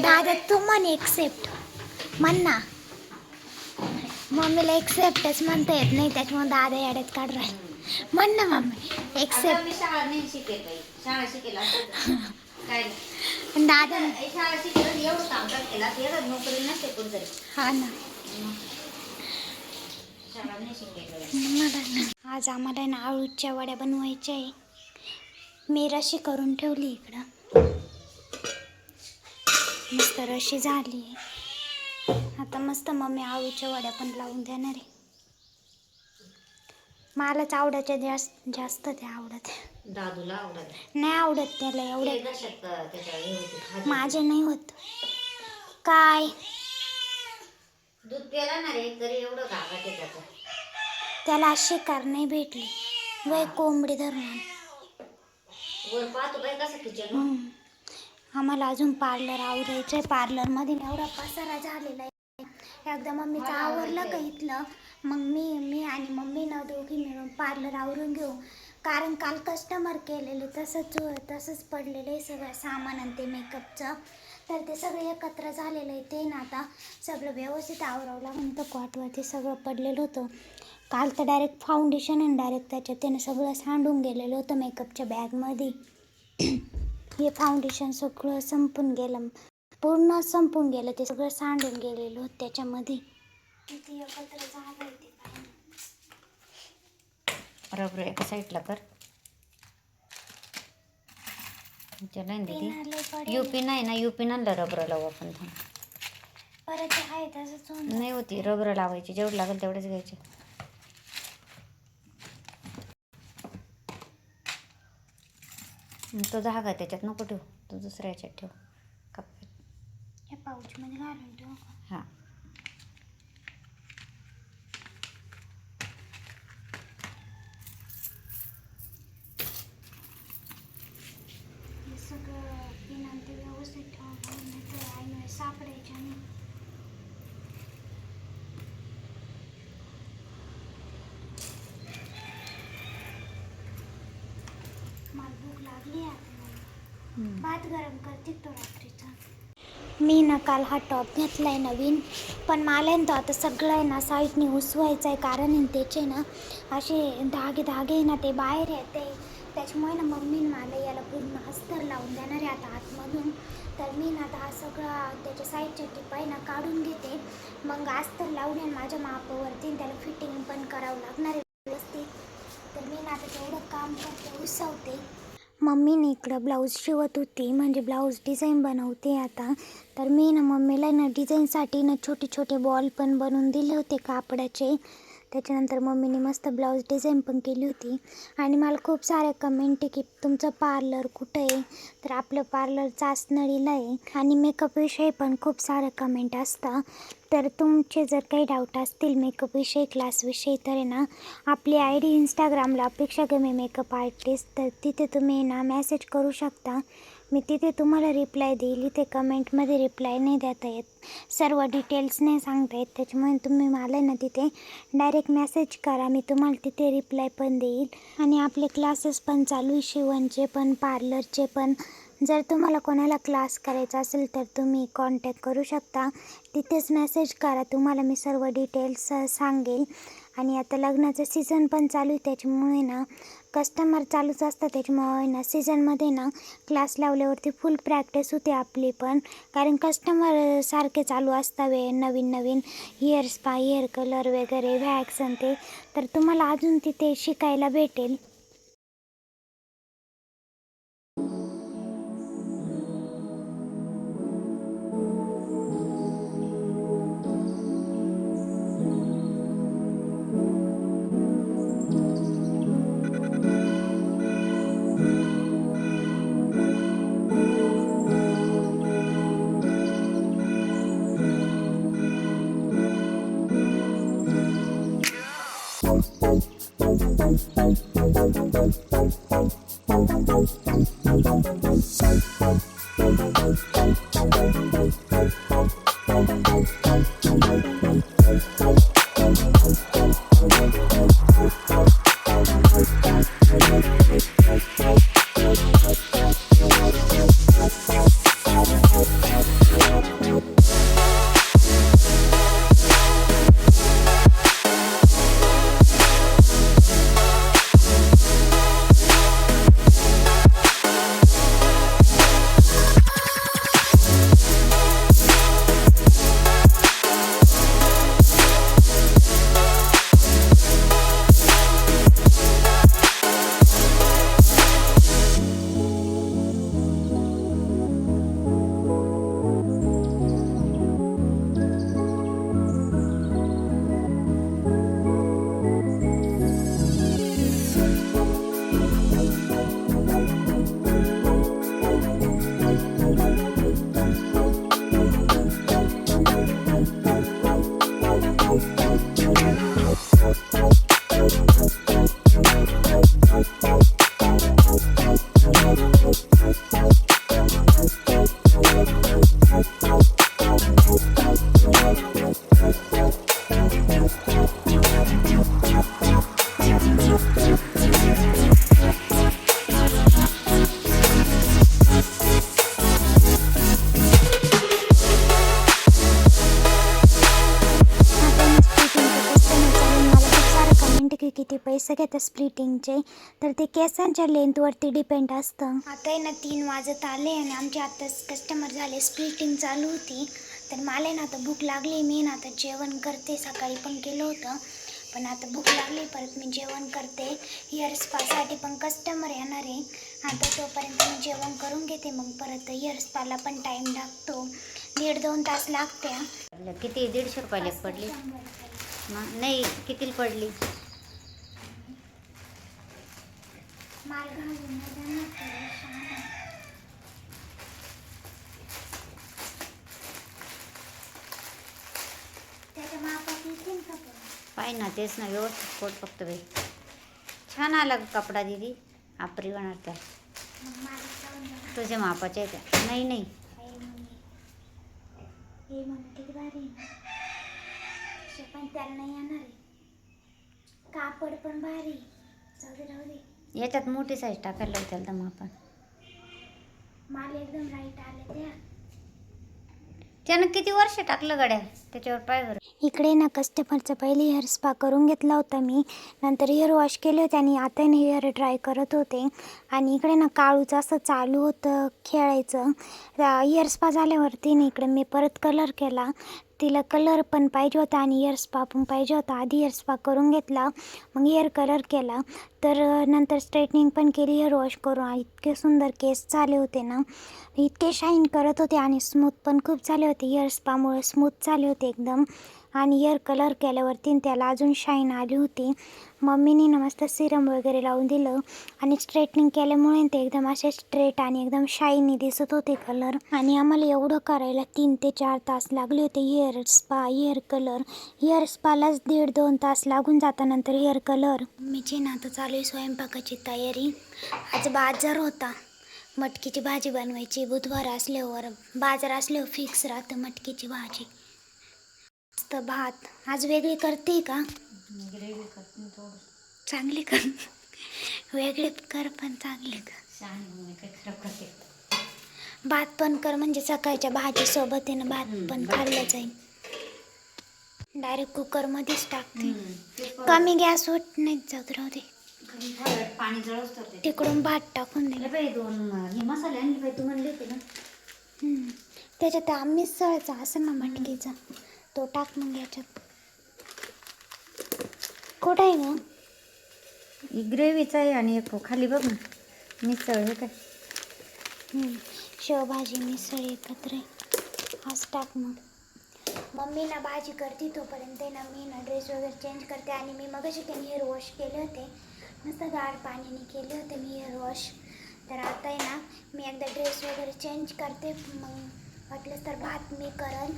दादा तू म्हण एक्सेप्ट म्हण ना मम्मीला एक्सेप्टच म्हणता येत नाही त्याच्यामुळे दादा याड्यात काढ राहील म्हण ना मम्मी एक्सेप्ट मी शाळा नाही शिकेल बाई शाळा शिकेल असतं तर. काय नाही. दादा शाळा शिकेल एवढं काम केलं एवढं नोकरी नसते कुठतरी हा ना शाळा नाही शिकेल मला ना आज आम्हाला ना आळूच्या वड्या बनवायच्या आहे मी रशी करून ठेवली इकडं मस्त रशी झाली आता मस्त मम्मी आळूच्या वड्या पण लावून देणार आहे. मलाच आवडायच्या जास्त जास्त ते आवडत. दादूला आवडत नाही. आवडत त्याला एवढे माझे नाही होत. काय? दूध प्याला ना रे तरी एवढं घागा त्याच्यात त्याला शिकार नाही भेटली. वय कोंबडी धरून. वर पाहतो बाई कसं किचन. आम्हाला अजून पार्लर आवरायचं आहे पार्लरमध्ये एवढा पसारा झालेला आहे. एकदा मम्मीचं आवरलं का इथलं? मग मी मी आणि मम्मी ना दोघी मिळून पार्लर आवरून घेऊ. कारण काल कस्टमर केलेले तसंच तसंच पडलेलं आहे सगळं सामान आणि ते मेकअपचं तर ते सगळं एकत्र झालेलं आहे. ते ना आता सगळं व्यवस्थित आवरावं लागून तर कॉटवरती सगळं पडलेलं होतं. काल तर डायरेक्ट फाउंडेशन आणि डायरेक्ट त्याच्यात त्यानं सगळं सांडून गेलेलं होतं मेकअपच्या बॅगमध्ये हे फाउंडेशन सगळं संपून गेलं. पूर्ण संपून गेलं. ते सगळं सांडून गेलेलं होतं त्याच्यामध्ये. किती एकत्र झालं ते काय रबर एका साईडला कर. दीदी. युपी नाही ना युपी आणलं रबर लावू आपण थांब. परत आहे तसंच होऊन नाही होती रबर लावायची. जेवढं लागेल तेवढेच घ्यायचे. तो धागा त्याच्यात नको ठेव. तो दुसऱ्या याच्यात ठेव. कप्प्यात या पाऊचमध्ये घालून ठेवू हां. हे सगळं पिना ते व्यवस्थित आहे सापडायच्या नाही मला भूक लागली आता भात गरम करते तो रात्रीचा. मी ना काल हा टॉप घेतला आहे नवीन पण मला तो आता सगळं आहे ना साईडने उसवायचं आहे कारण आहे ना त्याचे ना असे धागे धागे आहे ना ते बाहेर येते. त्याच्यामुळे ना मम्मीने मला याला पूर्ण अस्तर लावून देणार आहे आता आतमधून. तर मी ना आता हा सगळा त्याच्या साईडच्या टिपाय ना काढून घेते. मग अस्तर लावून आहे माझ्या मापावरती त्याला फिटिंग पण करावं लागणार आहे व्यवस्थित. तर मी ना आता तेवढं काम करते उसवते. मम्मीने इकडं ब्लाऊज शिवत होती. म्हणजे ब्लाऊज डिझाईन बनवते आता. तर मी ना मम्मीला ना डिझाईनसाठी ना छोटे छोटे बॉल पण बनवून दिले होते कापडाचे. त्याच्यानंतर मम्मीने मस्त ब्लाऊज डिझाईन पण केली होती. आणि मला खूप साऱ्या कमेंट आहे की तुमचं पार्लर कुठं आहे? तर आपलं पार्लर चासनळीला आहे. आणि मेकअपविषयी पण खूप सारं कमेंट असतं तर तुमचे जर काही डाऊट असतील मेकअपविषयी क्लासविषयी तर आहे ना आपली आय डी इंस्टाग्रामला अपेक्षा गमे मेकअप आर्टिस्ट तर तिथे तुम्ही ना मेसेज करू शकता. मी तिथे तुम्हाला रिप्लाय देईल. इथे कमेंटमध्ये रिप्लाय नाही देता येत. सर्व डिटेल्स नाही सांगता येत. त्याच्यामुळे तुम्ही मला ना तिथे डायरेक्ट मेसेज करा. मी तुम्हाला तिथे रिप्लाय पण देईल. आणि आपले क्लासेस पण चालू आहे. शिवणचे पण पार्लरचे पण. जर तुम्हाला कोणाला क्लास करायचा असेल तर तुम्ही कॉन्टॅक्ट करू शकता. तिथेच मेसेज करा. तुम्हाला मी सर्व डिटेल्स सांगेल. आणि आता लग्नाचं सीझन पण चालू आहे त्याच्यामुळे ना कस्टमर चालूच असतात. त्याच्यामुळे ना सीझनमध्ये ना क्लास लावल्यावरती फुल प्रॅक्टिस होते आपली पण. कारण कस्टमर सारखे चालू असतावे नवीन नवीन हेअर स्पा हेअर कलर वगैरे वॅक्स आणि ते. तर तुम्हाला अजून तिथे शिकायला भेटेल. Thank पैसे घेतात स्प्लिटिंगचे तर ते केसांच्या लेंथवरती डिपेंड असतं. आता आहे ना तीन वाजत आले आणि आमचे आताच कस्टमर झाले स्प्लिटिंग चालू होती. तर मला आहे ना आता भूक लागली मी ना आता जेवण करते. सकाळी पण केलं होतं पण आता भूक लागली परत मी जेवण करते. हेअर स्पासाठी पण कस्टमर येणार आहे. आता तोपर्यंत मी जेवण करून घेते मग परत हेअर स्पाला पण टाईम लागतो. दीड दोन तास लागते. किती? दीडशे रुपयाला पडली? मग नाही कितीला पडली माल घालून नाही जाणार ते शहाणा. त्याच्या मापात येतील का पण? पाय ना तेच ना व्यवस्थित कोट फक्त बाई. छान आला कपडा दिदी. आपरी होणार त्या तुझ्या मापाच्या त्या. नाही नाही. भारी पण त्याला नाही येणार आहे. कापड पण भारी जाऊ दे राहू दे. याच्यात मोठी साईज टाकायला त्याला तर मापा माल एकदम राईट आले त्या. त्यानं किती वर्ष टाकलं गड्या? त्याच्यावर पाय बरं इकडे ना कस्टमरचा पहिले हेअर स्पा करून घेतला होता मी. नंतर हेअर वॉश केले होते आणि आता ना हेअर ड्राय करत होते. आणि इकडे ना काळूचं असं चालू होतं खेळायचं. हेअर स्पा झाल्यावरती ना इकडे मी परत कलर केला. तिला कलर पण पाहिजे होता आणि हेअर स्पा पण पाहिजे होता. आधी हेअर स्पा करून घेतला मग इयर कलर केला. तर नंतर स्ट्रेटनिंग पण केली इयर वॉश करून. इतके सुंदर केस झाले होते ना. इतके शाईन करत होते आणि स्मूथ पण खूप झाले होते. हेअर स्पामुळे स्मूथ झाले होते एकदम. आणि हेअर कलर केल्यावरती त्याला अजून शाईन आली होती. मम्मीने ना मस्त सिरम वगैरे लावून दिलं आणि स्ट्रेटनिंग केल्यामुळे ते एकदम असे स्ट्रेट आणि एकदम शाईनी दिसत होते कलर आणि आम्हाला एवढं करायला तीन ते चार तास लागले होते. Hair spa hair colour hair स्पालाच दीड दोन तास लागून जाता नंतर हेअर कलर मीची ना आता चालू आहे स्वयंपाकाची तयारी. आज बाजार होता. मटकीची भाजी बनवायची. बुधवार असल्यावर बाजार असल्यावर फिक्स राहतं मटकीची भाजी. मस्त भात. आज वेगळी करते का? ग्रेव्ही करते थोडं. चांगली कर. वेगळी कर पण चांगली कर. छान मी काय खराब करते. भात पण कर म्हणजे सकाळच्या भाजीसोबत आहे ना भात हम्म, पण भात. खाल्लं जाईल. डायरेक्ट कुकरमध्येच टाकते. ते पण- कमी गॅस होत नाही जात राहू दे. कमी झालं, पाणी जळच तर ते. तिकडून भात टाकून दे. अरे बाई दोन हे मसाले आणले बाई तू म्हणली होती ना. हम्म. त्याच्यात आम्ही मिसळचा असं ना मटकीचा. तो टाक मग याच्यात कुठं आहे मग? ही ग्रेव्हीचा आहे आणि एक खाली बघ ना मिसळ हे काय. शेवभाजी मिसळ एकत्र आहे. हाच टाक मग. मम्मी ना भाजी करते तोपर्यंत ना मी ना ड्रेस वगैरे चेंज करते आणि मी मग त्यांनी हेअर वॉश केले होते. मस्त गार पाण्याने केले होते मी हेअर वॉश तर आता आहे ना मी एकदा ड्रेस वगैरे चेंज करते. मग वाटलंच तर भात मी करल.